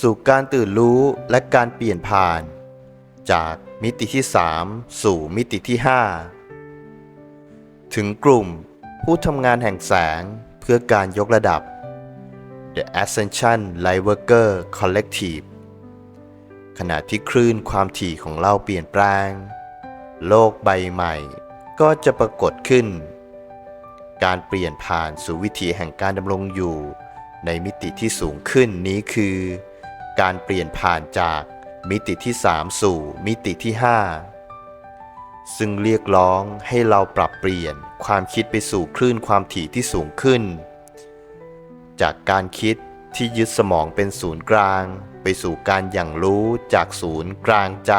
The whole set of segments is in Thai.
สู่การตื่นรู้และการเปลี่ยนผ่าน จากมิติที่ 3 สู่มิติที่ 5 ถึงกลุ่มผู้ทำงานแห่งแสงเพื่อการยกระดับ The Ascension Lightworker Collective ขณะที่คลื่นความถี่ของเราเปลี่ยนแปลง โลกใบใหม่ก็จะปรากฏขึ้น การเปลี่ยนผ่านสู่วิถีแห่งการดำรงอยู่ในมิติที่สูงขึ้นนี้คือ การเปลี่ยนผ่านจากมิติที่ 3 สู่มิติที่ 5 ซึ่งเรียกร้องให้เราปรับเปลี่ยนความคิดไปสู่คลื่นความถี่ที่สูงขึ้น จากการคิดที่ยึดสมองเป็นศูนย์กลาง ไปสู่การอย่างรู้จากศูนย์กลางใจ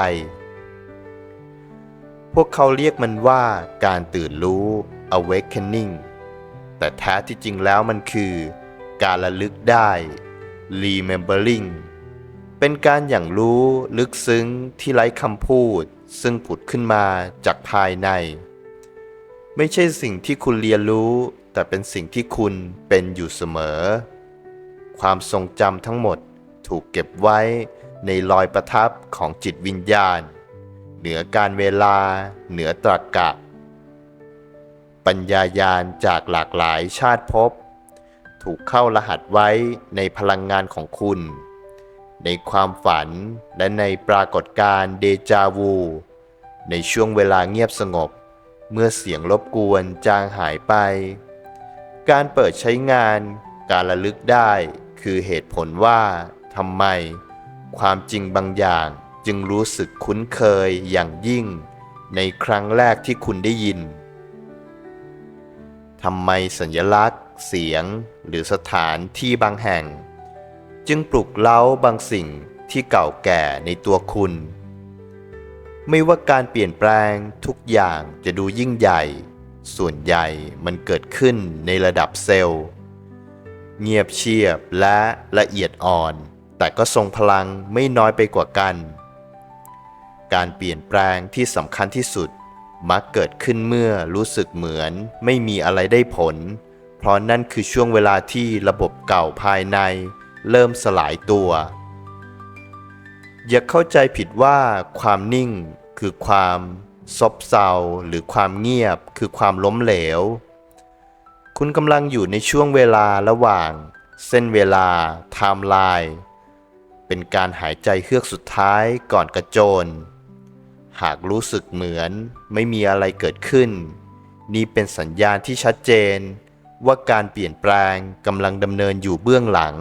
พวกเขาเรียกมันว่าการตื่นรู้ awakening แต่แท้ที่จริงแล้วมันคือ การระลึกได้ remembering เป็นการอย่างรู้ลึกซึ้งที่ไร้คำพูด ซึ่งผุดขึ้นมาจากภายใน ไม่ใช่สิ่งที่คุณเรียนรู้ แต่เป็นสิ่งที่คุณเป็นอยู่เสมอ ความทรงจำทั้งหมดถูกเก็บไว้ในรอยประทับของจิตวิญญาณ เหนือการเวลา เหนือตรรกะปัญญายาณจากหลากหลายชาติภพถูกเข้ารหัสไว้ในพลังงานของคุณ ในความฝันและในปรากฏการณ์เดจาวู ในช่วงเวลาเงียบสงบ เมื่อเสียงรบกวนจางหายไป การเปิดใช้งานการระลึกได้คือเหตุผลว่าทำไม ความจริงบางอย่างจึงรู้สึกคุ้นเคยอย่างยิ่ง ในครั้งแรกที่คุณได้ยินทำไมสัญลักษณ์ เสียง หรือสถานที่บางแห่ง จึงปลุกเล้าบางสิ่งที่เก่าแก่ในตัวคุณ ไม่ว่าการเปลี่ยนแปลงทุกอย่างจะดูยิ่งใหญ่ ส่วนใหญ่มันเกิดขึ้นในระดับเซลล์ เงียบเชียบและละเอียดอ่อน แต่ก็ทรงพลังไม่น้อยไปกว่ากัน การเปลี่ยนแปลงที่สำคัญที่สุดมักเกิดขึ้นเมื่อรู้สึกเหมือนไม่มีอะไรได้ผล เพราะนั่นคือช่วงเวลาที่ระบบเก่าภายใน เริ่มสลายตัว อย่าเข้าใจผิดว่าความนิ่งคือความซบเซาหรือความเงียบคือความล้มเหลว คุณกำลังอยู่ในช่วงเวลาระหว่าง เส้นเวลาไทม์ไลน์เป็นการหายใจเฮือกสุดท้ายก่อนกระโจน หากรู้สึกเหมือนไม่มีอะไรเกิดขึ้น นี่เป็นสัญญาณที่ชัดเจนว่าการเปลี่ยนแปลงกำลังดำเนินอยู่เบื้องหลัง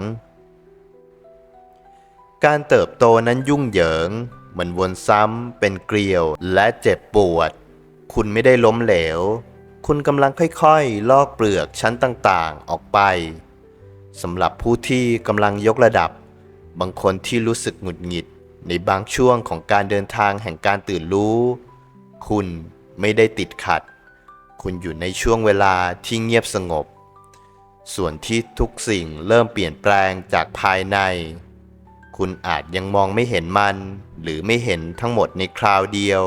การเติบโตนั้นยุ่งเหยิง มันวนซ้ำเป็นเกลียวและเจ็บปวด คุณไม่ได้ล้มเหลว คุณกำลังค่อยๆ ลอกเปลือกชั้นต่างๆ ออกไปสำหรับผู้ที่กำลังยกระดับ บางคนที่รู้สึกหงุดหงิดในบางช่วงของการเดินทางแห่งการตื่นรู้ คุณไม่ได้ติดขัด คุณอยู่ในช่วงเวลาที่เงียบสงบ ส่วนที่ทุกสิ่งเริ่มเปลี่ยนแปลงจากภายใน คุณอาจยังมองไม่เห็นมัน หรือไม่เห็นทั้งหมดในคราวเดียว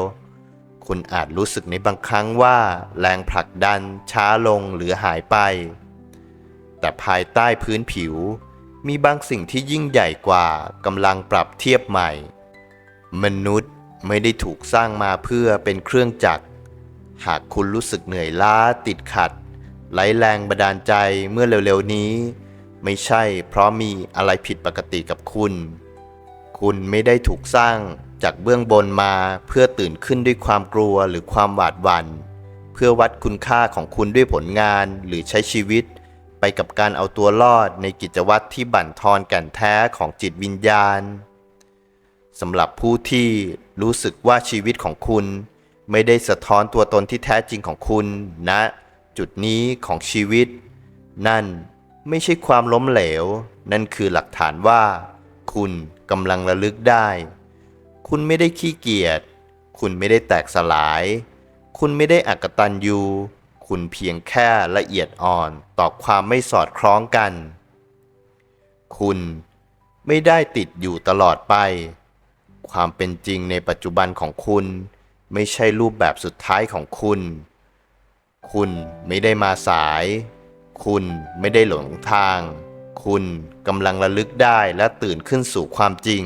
คุณอาจรู้สึกในบางครั้งว่าแรงผลักดันช้าลงหรือหายไป แต่ภายใต้พื้นผิว มีบางสิ่งที่ยิ่งใหญ่กว่ากำลังปรับเทียบใหม่ มนุษย์ไม่ได้ถูกสร้างมาเพื่อเป็นเครื่องจักร หากคุณรู้สึกเหนื่อยล้าติดขัดไร้แรงบันดาลใจเมื่อเร็วๆนี้ ไม่ใช่เพราะมีอะไรผิดปกติกับคุณ คุณไม่ได้ถูกสร้างจากเบื้องบนมาเพื่อตื่นขึ้นด้วยความกลัวหรือความหวาดหวัน่น เพื่อวัดคุณค่าของคุณด้วยผลงานหรือใช้ชีวิต ไปกับการเอาตัวรอดในกิจวัตรที่บั่นทอนแก่นแท้ของจิตวิญญาณสำหรับผู้ที่รู้สึกว่าชีวิตของคุณ ไม่ได้สะท้อนตัวตนที่แท้จริงของคุณณนะจุดนี้ของชีวิต นั่น ไม่ใช่ความล้มเหลว นั่นคือหลักฐานว่า คุณกำลังระลึกได้ คุณไม่ได้ขี้เกียจ คุณไม่ได้แตกสลาย คุณไม่ได้อักตันยูคุณเพียงแค่ละเอียดอ่อนต่อความไม่สอดคล้องกัน คุณไม่ได้ติดอยู่ตลอดไป ความเป็นจริงในปัจจุบันของคุณ ไม่ใช่รูปแบบสุดท้ายของคุณ คุณไม่ได้มาสาย คุณไม่ได้หลงทาง คุณกำลังระลึกได้และตื่นขึ้นสู่ความจริง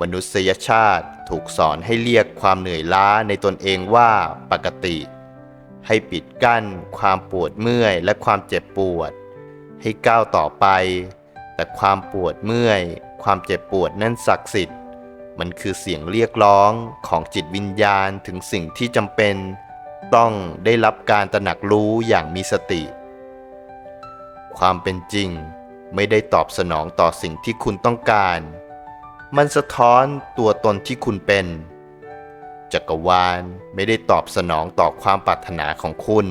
มนุษยชาติถูกสอนให้เรียกความเหนื่อยล้าในตนเองว่าปกติ ให้ปิดกั้น ความปวดเมื่อยและความเจ็บปวด ให้ก้าวต่อไป แต่ความปวดเมื่อย ความเจ็บปวดนั่นศักดิ์สิทธิ์ มันคือเสียงเรียกร้องของจิตวิญญาณถึงสิ่งที่จำเป็น ต้องได้รับการตระหนักรู้อย่างมีสติ ความเป็นจริงไม่ได้ตอบสนองต่อสิ่งที่คุณต้องการ มันสะท้อนตัวตนที่คุณเป็น จักรวาลไม่ได้ตอบสนองต่อความปรารถนาของคุณ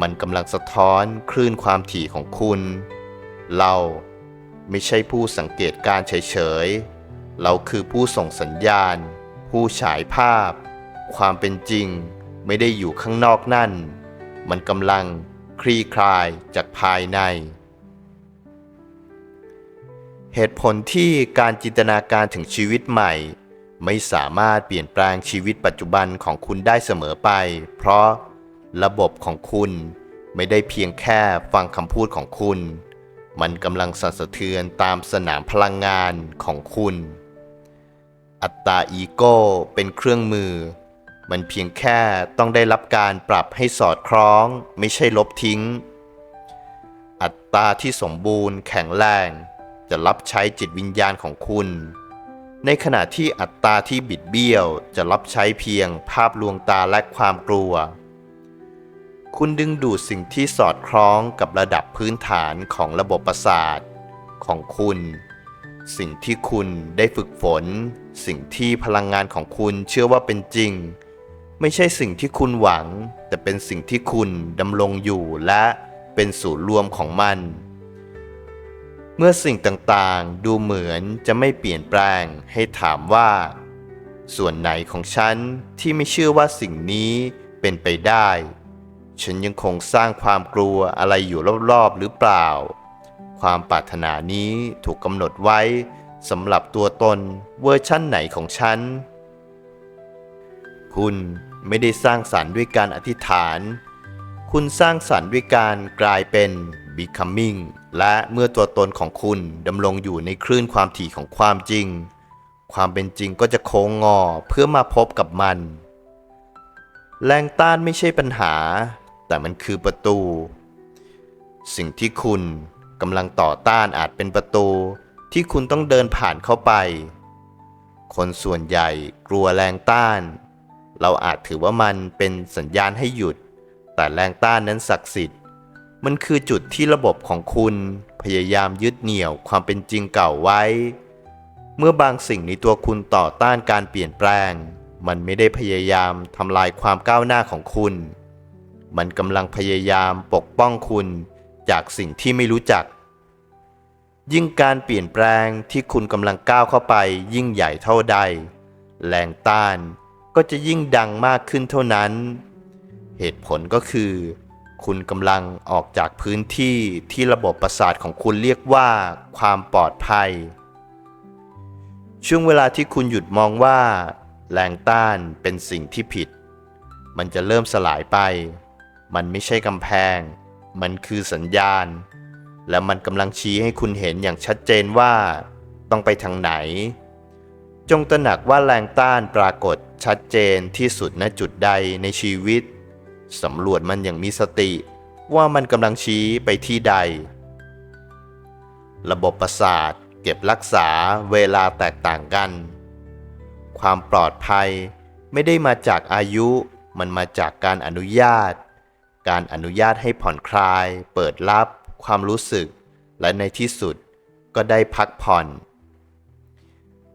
มันกำลังสะท้อนคลื่นความถี่ของคุณ เราไม่ใช่ผู้สังเกตการเฉยๆ เราคือผู้ส่งสัญญาณ ผู้ฉายภาพ ความเป็นจริง ไม่ได้อยู่ข้างนอกนั่น มันกำลังคลี่คลายจากภายใน เหตุผลที่การจินตนาการถึงชีวิตใหม่ ไม่สามารถเปลี่ยนแปลงชีวิตปัจจุบันของคุณได้เสมอไป เพราะระบบของคุณไม่ได้เพียงแค่ฟังคำพูดของคุณ มันกำลังสั่นสะเทือนตามสนามพลังงานของคุณ อัตตาอีโก้เป็นเครื่องมือ มันเพียงแค่ต้องได้รับการปรับให้สอดคล้องไม่ใช่ลบทิ้ง อัตตาที่สมบูรณ์แข็งแรง จะรับใช้จิตวิญญาณของคุณ ในขณะที่อัตตาที่บิดเบี้ยวจะรับใช้เพียงภาพลวงตาและความกลัว คุณดึงดูดสิ่งที่สอดคล้องกับระดับพื้นฐานของระบบประสาทของคุณ สิ่งที่คุณได้ฝึกฝน สิ่งที่พลังงานของคุณเชื่อว่าเป็นจริง ไม่ใช่สิ่งที่คุณหวัง แต่เป็นสิ่งที่คุณดำรงอยู่และเป็นศูนย์รวมของมัน เมื่อสิ่งต่างๆ ดูเหมือนจะไม่เปลี่ยนแปลงให้ถามว่า ส่วนไหนของฉันที่ไม่เชื่อว่าสิ่งนี้เป็นไปได้ ฉันยังคงสร้างความกลัวอะไรอยู่รอบๆหรือเปล่า ความปรารถนานี้ถูกกำหนดไว้สำหรับตัวตนเวอร์ชั่นไหนของฉัน คุณไม่ได้สร้างสรรค์ด้วยการอธิษฐาน คุณสร้างสรรค์ด้วยการกลายเป็น becoming และเมื่อตัวตนของคุณดำรงอยู่ในคลื่นความถี่ของความจริง ความเป็นจริงก็จะโค้งงอเพื่อมาพบกับมัน แรงต้านไม่ใช่ปัญหา แต่มันคือประตู สิ่งที่คุณกำลังต่อต้านอาจเป็นประตูที่คุณต้องเดินผ่านเข้าไป คนส่วนใหญ่กลัวแรงต้าน เราอาจถือว่ามันเป็นสัญญาณให้หยุด แต่แรงต้านนั้นศักดิ์สิทธิ์ มันคือจุดที่ระบบของคุณพยายามยึดเหนี่ยวความเป็นจริงเก่าไว้ เมื่อบางสิ่งในตัวคุณต่อต้านการเปลี่ยนแปลง มันไม่ได้พยายามทำลายความก้าวหน้าของคุณ มันกำลังพยายามปกป้องคุณจากสิ่งที่ไม่รู้จัก ยิ่งการเปลี่ยนแปลงที่คุณกำลังก้าวเข้าไปยิ่งใหญ่เท่าใด แรงต้าน ก็จะยิ่งดังมากขึ้นเท่านั้น เหตุผลก็คือ คุณกำลังออกจากพื้นที่ที่ระบบประสาทของคุณเรียกว่าความปลอดภัย ช่วงเวลาที่คุณหยุดมองว่า แรงต้านเป็นสิ่งที่ผิด มันจะเริ่มสลายไป มันไม่ใช่กำแพง มันคือสัญญาณ และมันกำลังชี้ให้คุณเห็นอย่างชัดเจนว่า ต้องไปทางไหน จงตระหนักว่าแรงต้านปรากฏ ชัดเจนที่สุดณจุดใดในชีวิตสำรวจมันอย่างมีสติ ว่ามันกำลังชี้ไปที่ใด ระบบประสาทเก็บรักษาเวลาแตกต่างกัน ความปลอดภัยไม่ได้มาจากอายุมันมาจากการอนุญาต การอนุญาตให้ผ่อนคลาย เปิดรับ ความรู้สึก และในที่สุดก็ได้พักผ่อน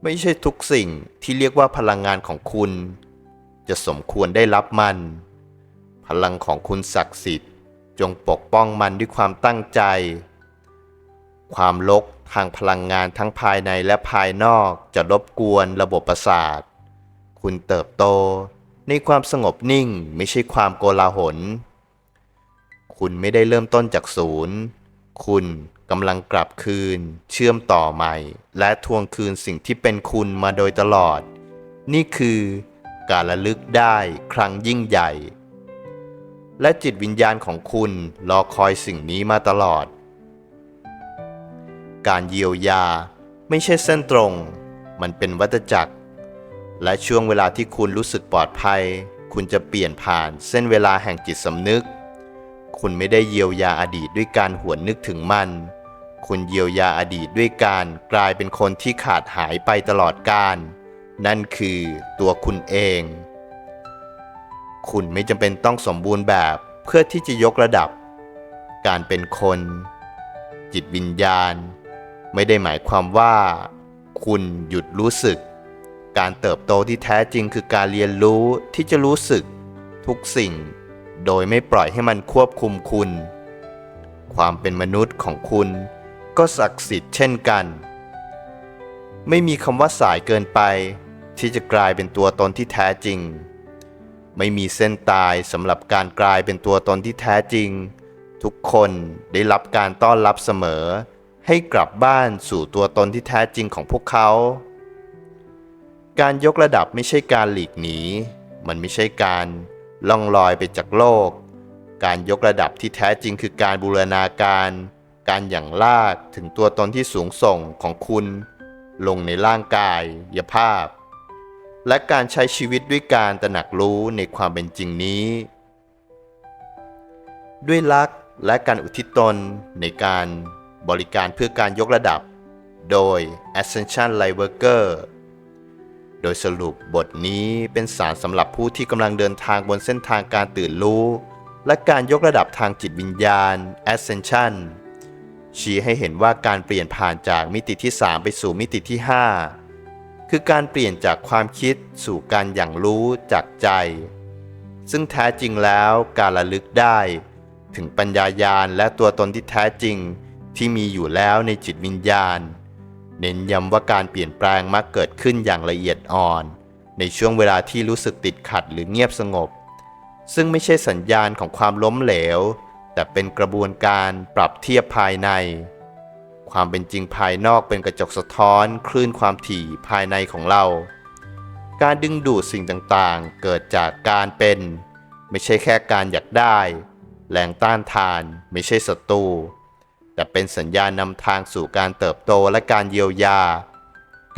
ไม่ใช่ทุกสิ่งที่เรียกว่าพลังงานของคุณ จะสมควรได้รับมัน พลังของคุณศักดิ์สิทธิ์ จงปกป้องมันด้วยความตั้งใจ ความลกทางพลังงานทั้งภายในและภายนอกจะรบกวนระบบประสาท คุณเติบโตในความสงบนิ่งไม่ใช่ความโกลาหล คุณไม่ได้เริ่มต้นจากศูนย์ คุณ กำลังกลับคืน เชื่อมต่อใหม่ และทวงคืนสิ่งที่เป็นคุณมาโดยตลอด นี่คือการระลึกได้ครั้งยิ่งใหญ่ และจิตวิญญาณของคุณรอคอยสิ่งนี้มาตลอด การเยียวยาไม่ใช่เส้นตรง มันเป็นวัฏจักร และช่วงเวลาที่คุณรู้สึกปลอดภัย คุณจะเปลี่ยนผ่านเส้นเวลาแห่งจิตสำนึก คุณไม่ได้เยียวยาอดีตด้วยการหวนนึกถึงมัน คุณเยียวยาอดีตด้วยการกลายเป็นคนที่ขาดหายไปตลอดกาลนั่นคือตัวคุณเอง คุณไม่จำเป็นต้องสมบูรณ์แบบเพื่อที่จะยกระดับ การเป็นคน จิตวิญญาณ ไม่ได้หมายความว่า คุณหยุดรู้สึก การเติบโตที่แท้จริงคือการเรียนรู้ที่จะรู้สึก ทุกสิ่ง โดยไม่ปล่อยให้มันควบคุมคุณ ความเป็นมนุษย์ของคุณ ก็ศักดิ์สิทธิ์เช่นกัน ไม่มีคำว่าสายเกินไป ที่จะกลายเป็นตัวตนที่แท้จริง ไม่มีเส้นตายสำหรับการกลายเป็นตัวตนที่แท้จริง ทุกคนได้รับการต้อนรับเสมอ ให้กลับบ้านสู่ตัวตนที่แท้จริงของพวกเขา การยกระดับไม่ใช่การหลีกหนี มันไม่ใช่การล่องลอยไปจากโลก การยกระดับที่แท้จริงคือการบูรณาการ การหยั่งลากถึงตัวตนที่สูงส่งของคุณ ลงในร่างกายยภาพ และการใช้ชีวิตด้วยการตระหนักรู้ในความเป็นจริงนี้ ด้วยรักและการอุทิศตนในการบริการเพื่อการยกระดับ โดย Ascension Light Worker โดยสรุปบทนี้เป็นสารสำหรับผู้ที่กำลังเดินทางบนเส้นทางการตื่นรู้ และการยกระดับทางจิตวิญญาณ Ascension ชี้ให้เห็นว่าการเปลี่ยนผ่านจากมิติที่ 3 ไปสู่มิติที่ 5 คือการเปลี่ยนจากความคิดสู่การอย่างรู้จากใจ ซึ่งแท้จริงแล้วการระลึกได้ ถึงปัญญายาณและตัวตนที่แท้จริงที่มีอยู่แล้วในจิตวิญญาณ เน้นย้ำว่าการเปลี่ยนแปลงมักเกิดขึ้นอย่างละเอียดอ่อน ในช่วงเวลาที่รู้สึกติดขัดหรือเงียบสงบ ซึ่งไม่ใช่สัญญาณของความล้มเหลว แต่เป็นกระบวนการปรับเทียบภายใน ความเป็นจริงภายนอกเป็นกระจกสะท้อนคลื่นความถี่ภายในของเรา การดึงดูดสิ่งต่างๆ เกิดจากการเป็น ไม่ใช่แค่การอยากได้ แรงต้านทานไม่ใช่ศัตรูแต่เป็นสัญญาณนำทางสู่การเติบโตและการเยียวยา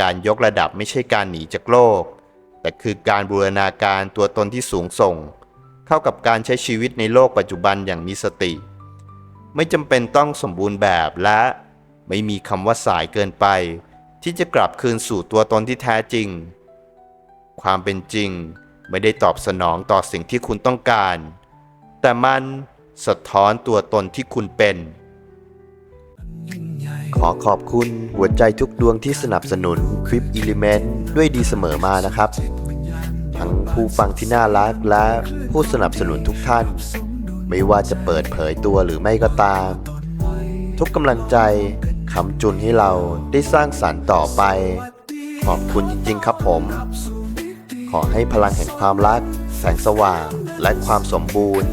การยกระดับไม่ใช่การหนีจากโลก แต่คือการบูรณาการตัวตนที่สูงส่ง เข้ากับการใช้ชีวิตในโลกปัจจุบันอย่างมีสติ ไม่จำเป็นต้องสมบูรณ์แบบและไม่มีคำว่าสายเกินไป ที่จะกลับคืนสู่ตัวตนที่แท้จริง ความเป็นจริงไม่ได้ตอบสนองต่อสิ่งที่คุณต้องการ แต่มันสะท้อนตัวตนที่คุณเป็น ขอขอบคุณหัวใจทุกดวงที่สนับสนุนคลิป Element ด้วยดีเสมอมานะครับ ทั้งผู้ฟังที่น่ารักและผู้สนับสนุนทุกท่าน ไม่ว่าจะเปิดเผยตัวหรือไม่ก็ตาม ทุกกำลังใจคำจุนให้เราได้สร้างสรรค์ต่อไป ขอบคุณจริง ๆ ครับผม ขอให้พลังแห่งความรัก แสงสว่างและความสมบูรณ์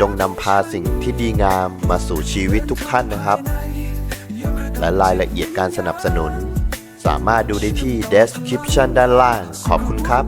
จงนำพาสิ่งที่ดีงามมาสู่ชีวิตทุกท่านนะครับ และรายละเอียดการสนับสนุน สามารถดูได้ที่ description ด้านล่าง ขอบคุณครับ